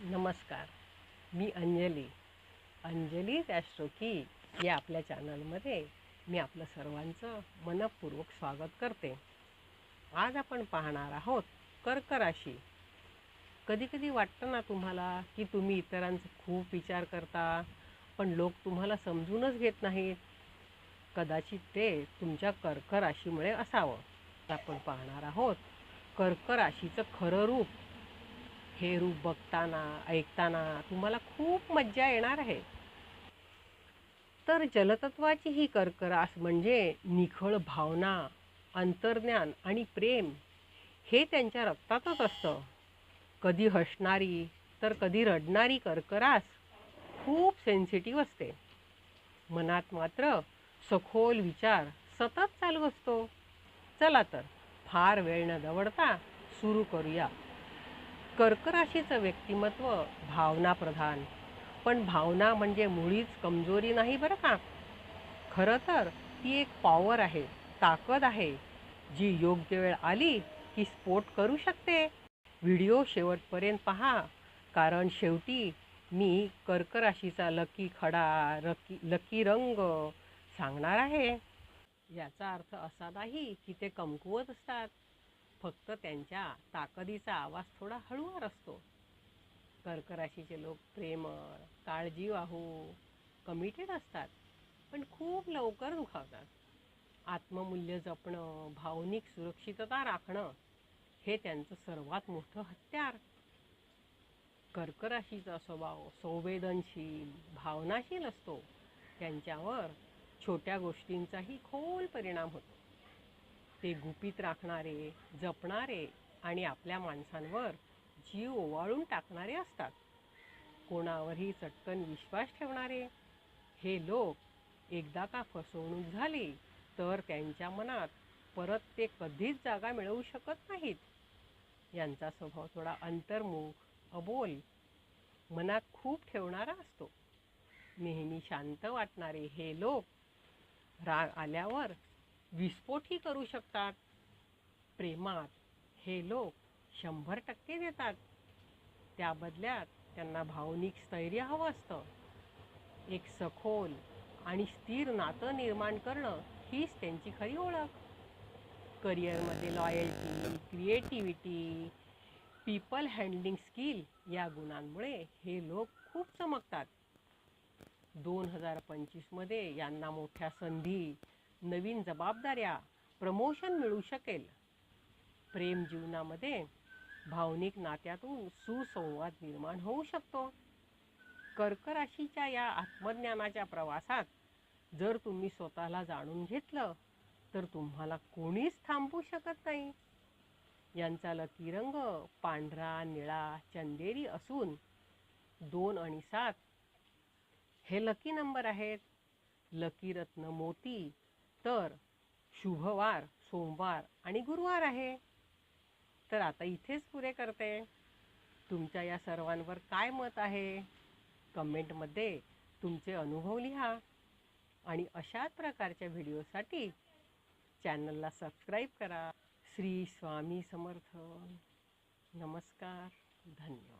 नमस्कार. मी अंजली. अंजली ॲस्ट्रोकी या आपल्या चॅनलमध्ये मी आपलं सर्वांचं मनपूर्वक स्वागत करते. आज आपण पाहणार आहोत कर्क राशी. कधीकधी वाटतं ना तुम्हाला की तुम्ही इतरांचा खूप विचार करता पण लोक तुम्हाला समजूनच घेत नाहीत. कदाचित ते तुमच्या कर्क राशीमुळे असावं. आपण पाहणार आहोत कर्क राशीचं खरं रूप. हे रूप बघताना ऐकताना तुम्हाला खूप मज्जा येणार आहे. तर जलतत्वाची ही कर्करास म्हणजे निखळ भावना अंतर्ज्ञान आणि प्रेम हे त्यांच्या रक्तातच असतं. कधी हसणारी तर कधी रडणारी कर्करास खूप सेन्सिटिव्ह असते. मनात मात्र सखोल विचार सतत चालू असतो. चला तर फार वेळ न दवडता सुरू करूया. कर्क राशीचं व्यक्तिमत्व भावनाप्रधान. पण भावना म्हणजे मुळीच कमजोरी नाही बरं का? खरं तर ती एक पॉवर आहे ताकद आहे. जी योग्य वेळ आली की स्फोट करू शकते. व्हिडिओ शेवटपर्यंत पहा. कारण शेवटी मी कर्कराशीचा लकी खडा रकी लकी रंग सांगणार आहे. याचा अर्थ असा नाही की ते कमकुवत असतात. फक्त त्यांच्या ताकदीचा आवाज थोडा हळूवार असतो. कर्क राशीचे लोक प्रेमळ काळजीवाहू कमिटेड असतात पण खूप लवकर दुखावतात. आत्ममूल्य जपणं भावनिक सुरक्षितता राखणं हे त्यांचं सर्वात मोठं हत्यार. कर्क राशीचा स्वभाव संवेदनशील भावनाशील असतो. त्यांच्यावर छोट्या गोष्टींचाही खोल परिणाम होतो. ते गुपित राखणारे जपणारे आणि आपल्या माणसांवर जीव ओवाळून टाकणारे असतात. कोणावरही चटकन विश्वास ठेवणारे हे लोक एकदा का फसवणूक झाली तर त्यांच्या मनात परत ते कधीच जागा मिळवू शकत नाहीत. यांचा स्वभाव थोडा अंतर्मुख अबोल मनात खूप ठेवणारा असतो. नेहमी शांत वाटणारे हे लोक राग आल्यावर विस्फोटही करू शकतात. प्रेमात हे लोक शंभर टक्के देतात. त्या बदल्यात त्यांना भावनिक स्थैर्य हवं असतं. एक सखोल आणि स्थिर नातं निर्माण करणं हीच त्यांची खरी ओळख. करिअरमध्ये loyalty creativity people handling skill या गुणांमुळे हे लोक खूप चमकतात. दोन हजार पंचवीसमध्ये यांना मोठ्या संधी नवीन जबाबदाऱ्या प्रमोशन मिळू शकेल. प्रेम जीवनामध्ये भावनिक नात्यातून सुसंवाद निर्माण होऊ शकतो. कर्क राशीच्या या आत्मज्ञानाच्या प्रवासात जर तुम्ही स्वतःला जाणून घेतलं तर तुम्हाला कोणीच थांबवू शकत नाही. यांचा लकी रंग पांढरा निळा चंदेरी असून दोन आणि सात हे लकी नंबर आहेत. लकी रत्न मोती तर शुभवार सोमवार आणि गुरुवार आहे. तर आता इथेच पुरे करते. तुमच्या या सर्वांवर काय मत आहे? कमेंटमध्ये तुमचे अनुभव लिहा. आणि अशाच प्रकारच्या व्हिडिओसाठी चॅनलला सबस्क्राईब करा. श्री स्वामी समर्थ. नमस्कार. धन्यवाद.